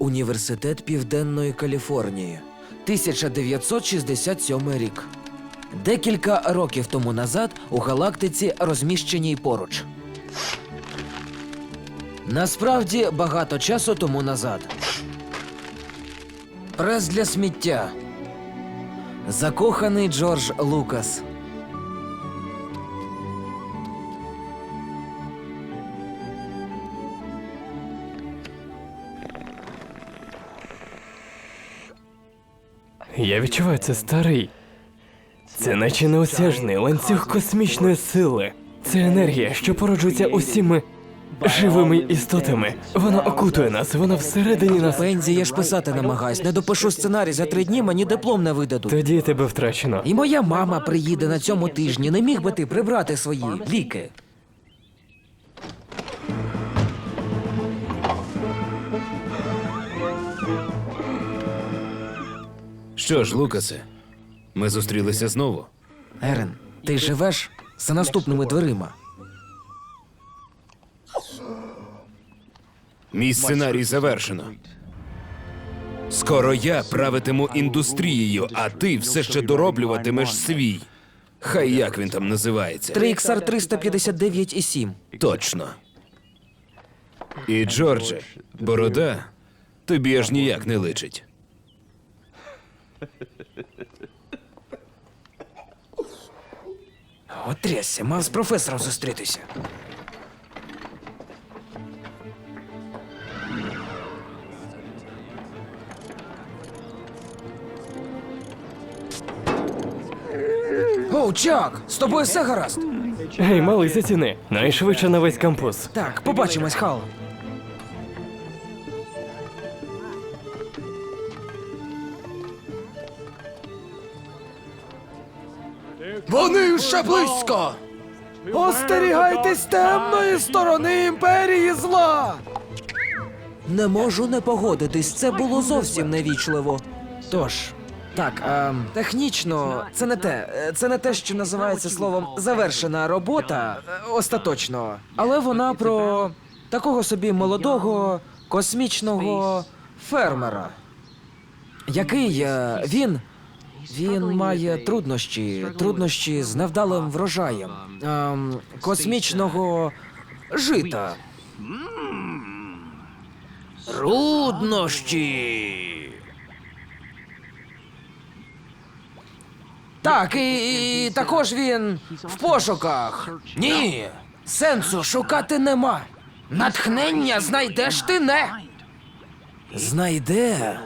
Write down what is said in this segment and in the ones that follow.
Університет Південної Каліфорнії. 1967 рік. Декілька років тому назад у галактиці розміщеній поруч. Насправді багато часу тому назад. Прес для сміття. Закоханий Джордж Лукас. Я відчуваю це старий. Це наче неосяжний ланцюг космічної сили. Це енергія, що породжується усіми живими істотами. Вона окутує нас, вона всередині нас. Пензі, я ж писати намагаюсь. Не допишу сценарій за три дні, мені диплом не видадуть. Тоді тебе втрачено. І моя мама приїде на цьому тижні. Не міг би ти прибрати свої ліки. Що ж, Лукасе, ми зустрілися знову. Ерен, ти живеш за наступними дверима. Мій сценарій завершено. Скоро я правитиму індустрією, а ти все ще дороблюватимеш свій. Хай як він там називається. 3XR 359 і 7. Точно. І Джордже, борода тобі аж ніяк не личить. От трясся, мав з професором зустрітися. Оу, Чак, з тобою все гаразд? Гей, малий заціни. Найшвидше на весь кампус. Так, побачимось, Хал. Вони ще близько! Остерігайтесь темної сторони імперії зла! Не можу не погодитись, це було зовсім невічливо. Тож, так, е, технічно, це не те. Це не те, що називається словом завершена робота остаточно. Але вона про такого собі молодого космічного фермера. Який е, він. Він має труднощі, труднощі з невдалим врожаєм. Ем, космічного жита. Труднощі. Так, і, і також він в пошуках. Ні, сенсу шукати нема. Натхнення знайдеш ти не. Знайде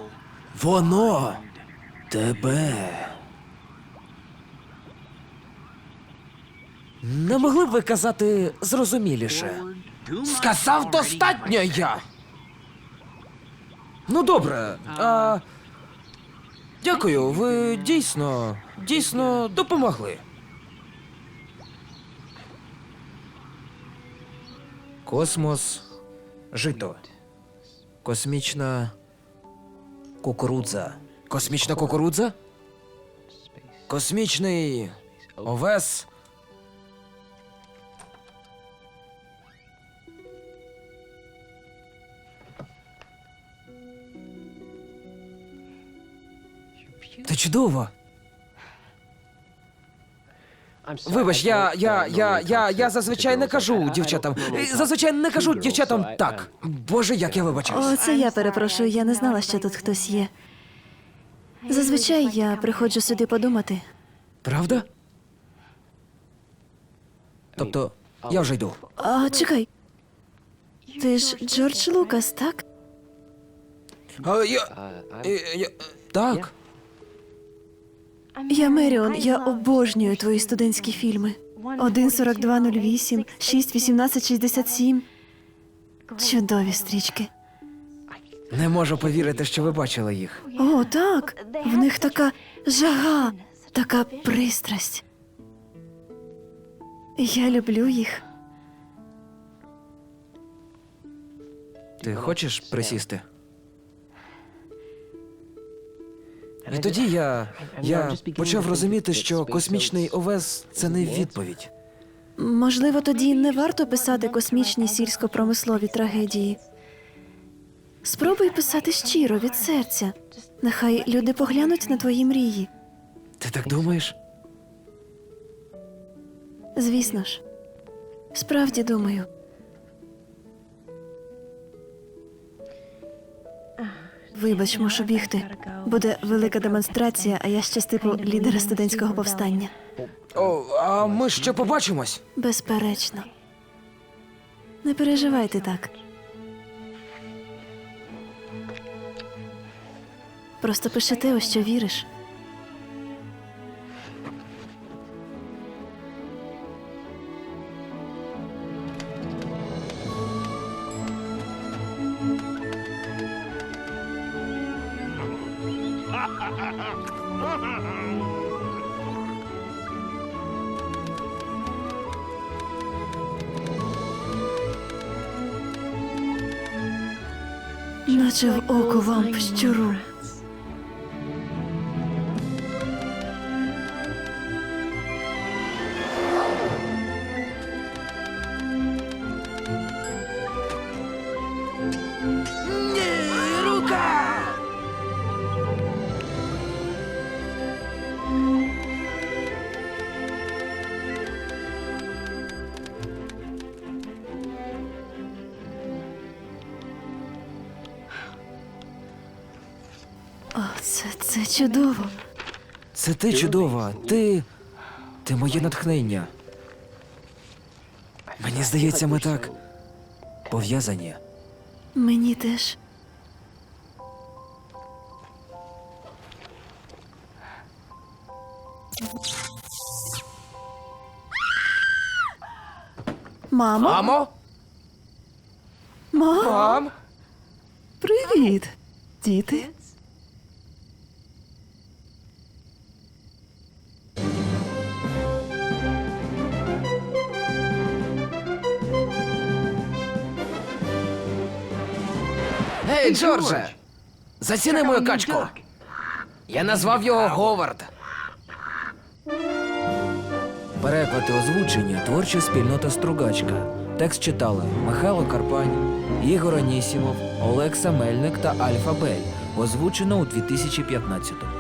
воно тебе. Не могли б ви казати зрозуміліше? Сказав достатньо я. Ну, добре. А... Дякую, ви дійсно, дійсно допомогли. Космос жито. Космічна кукурудза. Космічна кукурудза? Космічний овес. Ти чудово. Вибач, я, я, я, я, я зазвичай не кажу дівчатам. Зазвичай не кажу дівчатам так. Боже, як я вибачаюсь. О, це я перепрошую, я не знала, що тут хтось є. Зазвичай я приходжу сюди подумати. Правда? Тобто, я вже йду. А, чекай. Ти ж Джордж Лукас, так? А, я, е, я, так. Я Меріон, я обожнюю твої студентські фільми. 1.4208, 6.1867. Чудові стрічки. Не можу повірити, що ви бачили їх. О, так. В них така жага, така пристрасть. Я люблю їх. Ти хочеш присісти? І тоді я, я почав розуміти, що космічний овес це не відповідь. Можливо, тоді не варто писати космічні сільсько-промислові трагедії. Спробуй писати щиро від серця. Нехай люди поглянуть на твої мрії. Ти так думаєш? Звісно ж. Справді думаю. Вибач, мушу бігти. Буде велика демонстрація, а я ще з типу лідера студентського повстання. О, а ми ще побачимось. Безперечно. Не переживайте так. Просто пиши те, у що віриш. Наче в око вам щуру. Це, чудово. Це ти чудова. Ти. Ти моє натхнення. Мені здається, ми так пов'язані. Мені теж. Мамо? Мамо? Мамо? Мам? Привіт, діти. Гей, Джордже! Заціни мою качку. Я назвав його Говард. Переклад і озвучення творча спільнота Стругачка. Текст читали Михайло Карпань, Ігор Анісімов, Олекса Мельник та Альфа Бель. Озвучено у 2015-му.